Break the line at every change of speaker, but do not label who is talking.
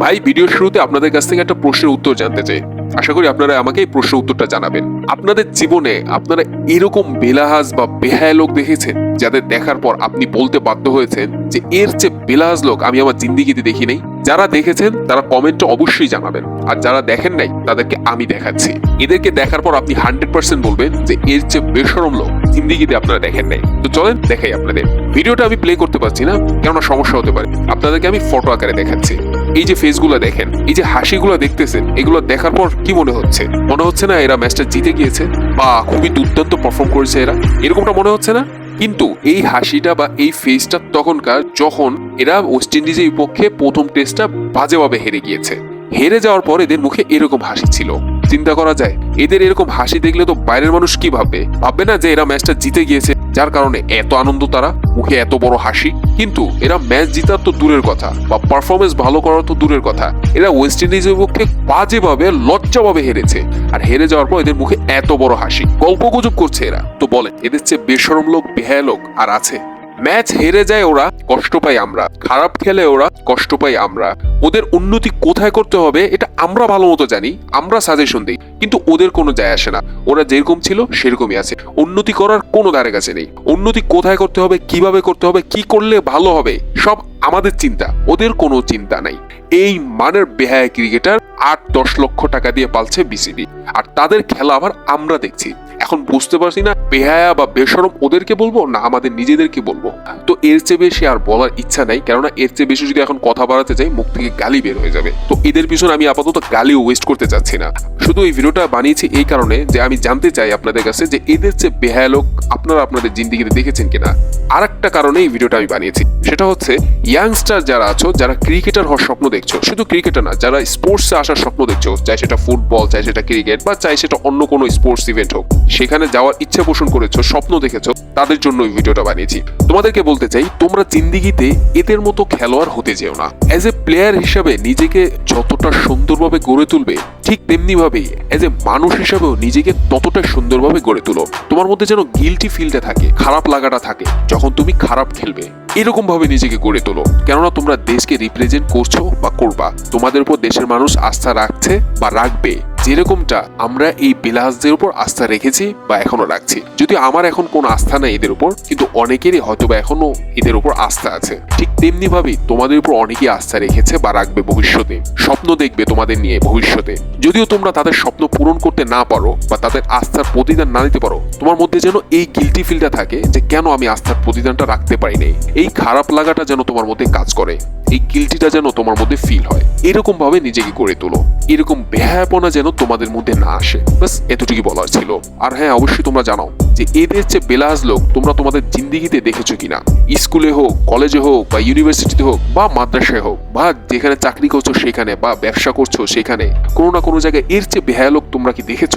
ভাই ভিডিও শুরুতে আপনাদের কাছ থেকে একটা প্রশ্নের উত্তর জানতে চাই। আশা করি আপনারা আমাকে এই প্রশ্নের উত্তরটা জানাবেন। আপনাদের জীবনে আপনারা এরকম বেলাহাজ বা বেহায় লোক দেখেছেন, যাদের দেখার পর আপনি বলতে বাধ্য হয়েছেন যে, এর চেয়ে বেলাহাজ লোক আমি আমার জিন্দিগিতে দেখি নাই যারা দেখেছেন, তারা কমেন্টে অবশ্যই জানাবেন। আর যারা দেখেন নাই, তাদেরকে আমি দেখাচ্ছি। এদেরকে দেখার পর আপনি হান্ড্রেড পার্সেন্ট বলবেন যে এর চেয়ে বেসরম লোক জিন্দিগিতে আপনারা দেখেন নাই। তো চলেন, দেখাই আপনাদের। ভিডিওটা আমি প্লে করতে পারছি না, কেননা সমস্যা হতে পারে। আপনাদেরকে আমি ফটো আকারে দেখাচ্ছি। এই যে ফেসগুলো দেখেন, এই যে হাসিগুলো দেখতেছেন, এগুলো দেখার পর কি মনে হচ্ছে? মনে হচ্ছে না এরা ম্যাচটা জিতে গিয়েছে? বা খুবই দুর্দান্ত পারফর্ম করেছে এরা? এরকমটা মনে হচ্ছে না? কিন্তু এই হাসিটা বা এই ফেসটা তখনকার যখন এরা ওয়েস্ট ইন্ডিজের বিপক্ষে প্রথম টেস্টটা বাজেভাবে হেরে গিয়েছে। হেরে যাওয়ার পর এদের মুখে এরকম হাসি ছিল। চিন্তা করা যায়, এদের এরকম হাসি দেখলে তো বাইরের মানুষ কি ভাববে? ভাববে না যে এরা ম্যাচটা জিতে গিয়েছে, যার কারণে এত আনন্দ তারা, মুখে এত বড় হাসি। কিন্তু এরা ম্যাচ জিতার তো দূরের কথা, বা পারফরমেন্স ভালো করার তো দূরের কথা। এরা ওয়েস্ট ইন্ডিজের পক্ষে বাজেভাবে, লজ্জাভাবে হেরেছে। আর হেরে যাওয়ার পর এদের মুখে এত বড় হাসি। গল্প গুজব করছে এরা। তো বলেন, এদের চেয়ে বেসরম লোক, বেহায়া লোক আর আছে? ম্যাচ হেরে যায় ওরা, কষ্ট পাই আমরা। খারাপ খেলে ওরা, কষ্ট পাই আমরা। ওদের উন্নতি কোথায় করতে হবে, এটা আমরা ভালো মতো জানি, আমরা সাজেশন দিই। কিন্তু ওদের কোনো যায় আসে না। ওরা যেরকম ছিল, সেরকমই আছে। উন্নতি করার কোনো ধারে কাছে নেই। উন্নতি কোথায় করতে হবে, কীভাবে করতে হবে, কি করলে ভালো হবে, সব আমাদের চিন্তা। ওদের কোনো চিন্তা নাই। এই মানের বেহায়া ক্রিকেটার আট দশ লক্ষ টাকা দিয়ে পালছে বিসিবি। আর তাদের খেলা আবার আমরা দেখছি। এখন বুঝতে পারছি না, বেহায়া বা বেসরম ওদেরকে বলব না আমাদের নিজেদেরকে বলব। তো এর চেয়ে বেশি আর বলার ইচ্ছা নাই, কেননা এর চেয়ে বেশি যদি এখন কথা বাড়াতে যাই মুখ থেকে গালি বের হয়ে যাবে। তো এদের পিছনে আমি আপাতত গালিও ওয়েস্ট করতে চাচ্ছি না। শুধু এই ভিডিওটা বানিয়েছি এই কারণে যে আমি জানতে চাই আপনাদের কাছে যে এদের চেয়ে বেহায়া লোক আপনারা আপনাদের জিন্দিগিতে দেখেছেন কিনা। আর একটা কারণে এই ভিডিওটা আমি বানিয়েছি, সেটা হচ্ছে ইয়াংস্টার যারা আছো, যারা ক্রিকেটার হওয়ার স্বপ্ন দেখছ, শুধু ক্রিকেটার না, যারা স্পোর্টসে আসার স্বপ্ন দেখছ, চাই সেটা ফুটবল চাই সেটা ক্রিকেট বা চাই সেটা অন্য কোনো স্পোর্টস ইভেন্ট হোক সেখানে যাওয়ার ইচ্ছে পোষণ করেছ, স্বপ্ন দেখেছ, তাদের জন্য এই ভিডিওটা বানিয়েছি। তোমাদেরকে বলতে চাই, তোমরা জিন্দিগিতে এদের মতো খেলোয়াড় হতে যেও না। অ্যাজ এ প্লেয়ার হিসাবে নিজেকে যতটা সুন্দরভাবে গড়ে তুলবে, ঠিক তেমনি ভাবেই অ্যাজ এ মানুষ হিসাবেও নিজেকে ততটা সুন্দরভাবে গড়ে তুলো। তোমার মধ্যে যেন গিলটি ফিলটা থাকে, খারাপ লাগাটা থাকে, যখন তুমি খারাপ খেলবে। এরকম ভাবে নিজেকে গড়ে তোলো। কেননা তোমরা দেশকে রিপ্রেজেন্ট করছ বা করবা। তোমাদের উপর দেশের মানুষ আস্থা রাখছে বা রাখবে। যেরকমটা আমরা এই বিলাসদের উপর আস্থা রেখেছি বা এখনও রাখছি। যদি আমার এখন কোনো আস্থা নেই এদের উপর, কিন্তু অনেকেরই হয়তো বা এখনও এদের উপর আস্থা আছে। ঠিক তেমনি ভাবেই তোমাদের উপর অনেকেই আস্থা রেখেছে বা রাখবে ভবিষ্যতে। স্বপ্ন দেখবে তোমাদের নিয়ে ভবিষ্যতে। যদিও তোমরা তাদের স্বপ্ন পূরণ করতে না পারো বা তাদের আস্থার প্রতিদান না দিতে পারো, তোমার মধ্যে যেন এই গিলটি ফিলটা থাকে যে কেন আমি আস্থার প্রতিদানটা রাখতে পারি নাই। এই খারাপ লাগাটা যেন তোমার মধ্যে কাজ করে, এই গিলটিটা যেন তোমার মধ্যে ফিল হয়। এরকম ভাবে নিজেকে গড়ে তোলো। এরকম বেহায়াপনা যেন তোমাদের মধ্যে না আসে। বাস এতটুকুই বলার ছিল। আর হ্যাঁ অবশ্যই তোমরা জানাও যে এদের চেয়ে বেলাজ লোক, তোমরা তোমাদের জিন্দিগিতে দেখেছ কিনা? স্কুলে হোক কলেজে হোক, বা ইউনিভার্সিটিতে হোক, বা মাদ্রাসায় হোক, বা যেখানে চাকরি করছ সেখানে, বা ব্যবসা করছ সেখানে, কোনো না কোনো জায়গায় এর চেয়ে বেহায়া লোক তোমরা কি দেখেছ?